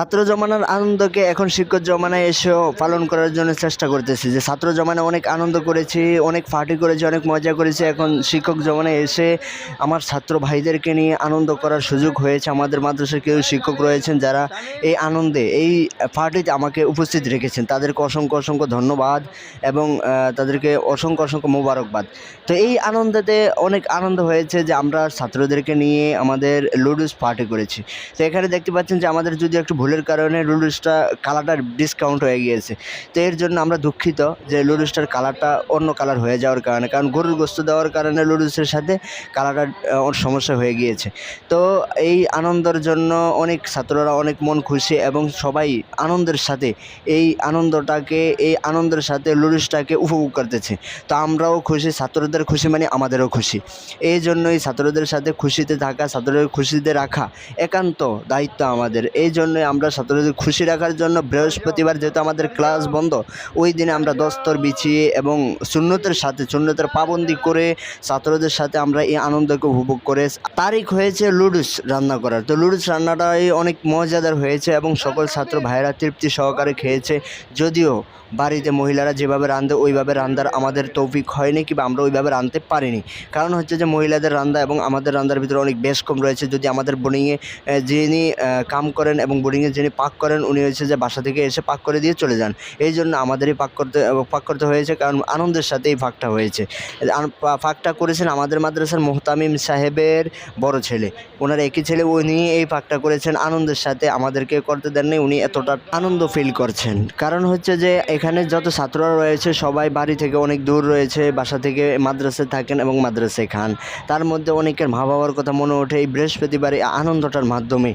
ছাত্র জমানার আনন্দকে এখন শিক্ষক জমানায় এসেও পালন করার জন্য চেষ্টা করতেছি। যে ছাত্র জমানায় অনেক আনন্দ করেছি, অনেক পার্টি করেছি, অনেক মজা করেছি। এখন শিক্ষক জমানায় এসে আমার ছাত্র ভাইদেরকে নিয়ে আনন্দ করার সুযোগ হয়েছে। আমাদের মাদ্রাসার কেউ শিক্ষক রয়েছেন যারা এই আনন্দে, এই পার্টিতে আমাকে উপস্থিত রেখেছেন। তাদেরকে অসংখ্য অসংখ্য ধন্যবাদ এবং তাদেরকে অসংখ্য অসংখ্য মোবারকবাদ। তো এই আনন্দতে অনেক আনন্দ হয়েছে যে আমরা ছাত্রদেরকে নিয়ে আমাদের লুডুস পার্টি করেছি। তো এখানে দেখতে পাচ্ছেন যে আমাদের যদি একটু ভুলের কারণে লুডুসটা কালারটা ডিসকাউন্ট হয়ে গিয়েছে। তো এর জন্য আমরা দুঃখিত যে লুডুসটার কালারটা অন্য কালার হয়ে যাওয়ার কারণে, কারণ গরুর গোস্ত দেওয়ার কারণে লুডুসের সাথে কালারটা সমস্যা হয়ে গিয়েছে। তো এই আনন্দের জন্য অনেক ছাত্ররা অনেক মন খুশি এবং সবাই আনন্দের সাথে এই আনন্দটাকে, এই আনন্দের সাথে লুডুসটাকে উপভোগ করতেছে। তো আমরাও খুশি, ছাত্রদের খুশি মানে আমাদেরও খুশি। এই জন্যই ছাত্রদের সাথে খুশিতে থাকা, ছাত্রদের খুশিতে রাখা একান্ত দায়িত্ব আমাদের। এই জন্যই আমরা ছাত্রদের খুশি রাখার জন্য বৃহস্পতিবার যেহেতু আমাদের ক্লাস বন্ধ, ওই দিনে আমরা দস্তর বিছিয়ে এবং শূন্যতের সাথে শূন্যতের পাবন্দি করে ছাত্রদের সাথে আমরা এই আনন্দকে উপভোগ করে তারিখ হয়েছে লুডুস রান্না করার। তো লুডুস রান্নাটাই অনেক মজাদার হয়েছে এবং সকল ছাত্র ভাইয়েরা তৃপ্তি সহকারে খেয়েছে। যদিও বাড়িতে মহিলারা যেভাবে রান্ধে ওইভাবে রান্নার আমাদের তৌফিক হয়নি কিংবা আমরা ওইভাবে রাঁধতে পারিনি। কারণ হচ্ছে যে মহিলাদের রান্না এবং আমাদের রান্নার ভিতরে অনেক বেশ কম রয়েছে। যদি আমাদের বোর্ডিংয়ে যিনি কাম করেন এবং বোর্ডিংয়ে যিনি পাক করেন, উনি হয়েছে যে বাসা থেকে এসে পাক করে দিয়ে চলে যান। এই জন্য আমাদেরই পাক করতে পাক করতে হয়েছে, কারণ আনন্দের সাথে এই ফাঁকটা হয়েছে। ফাঁকটা করেছেন আমাদের মাদ্রাসার মোহতামিম সাহেবের বড় ছেলে। ওনার একই ছেলে, উনি এই ফাঁকটা করেছেন, আনন্দের সাথে আমাদেরকে করতে দেননি, উনি এতটা আনন্দ ফিল করছেন। কারণ হচ্ছে যে এখানে যত ছাত্ররা রয়েছে, সবাই বাড়ি থেকে অনেক দূর রয়েছে, বাসা থেকে মাদ্রাসায় থাকেন এবং মাদ্রাসায় খান। তার মধ্যে অনেকের মা বাবার কথা মনে ওঠে, এই বৃহস্পতিবার আনন্দটার মাধ্যমে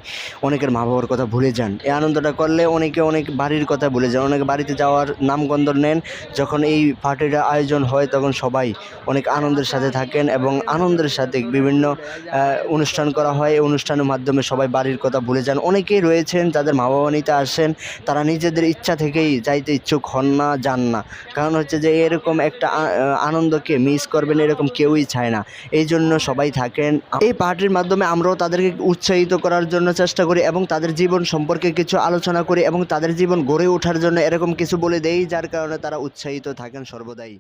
অনেকের মা বাবার কথা ভুলে যান। এই আনন্দটা করলে অনেকে অনেক বাড়ির কথা ভুলে যান। অনেকে বাড়িতে যাওয়ার নামগন্ধ নেন। যখন এই পার্টিটা আয়োজন হয় তখন সবাই অনেক আনন্দের সাথে থাকেন এবং আনন্দের সাথে বিভিন্ন অনুষ্ঠান করা হয়। এই অনুষ্ঠানের মাধ্যমে সবাই বাড়ির কথা ভুলে যান। অনেকেই রয়েছেন যাদের মা বাবা নিতে আসেন। তারা নিজেদের ইচ্ছা থেকেই যাইতে ইচ্ছুক হন না, যান না। কারণ হচ্ছে যে এরকম একটা আনন্দকে মিস করবেন এরকম কেউই চায় না। এই জন্য সবাই থাকেন। এই পার্টির মাধ্যমে আমরাও তাদেরকে উৎসাহিত করার জন্য চেষ্টা করি এবং তাদের জীবন সম্পর্কে কিছু আলোচনা করি এবং তাদের জীবন গড়ে ওঠার জন্য এরকম কিছু বলে দেই, যার কারণে তারা উৎসাহিত থাকেন সর্বদাই।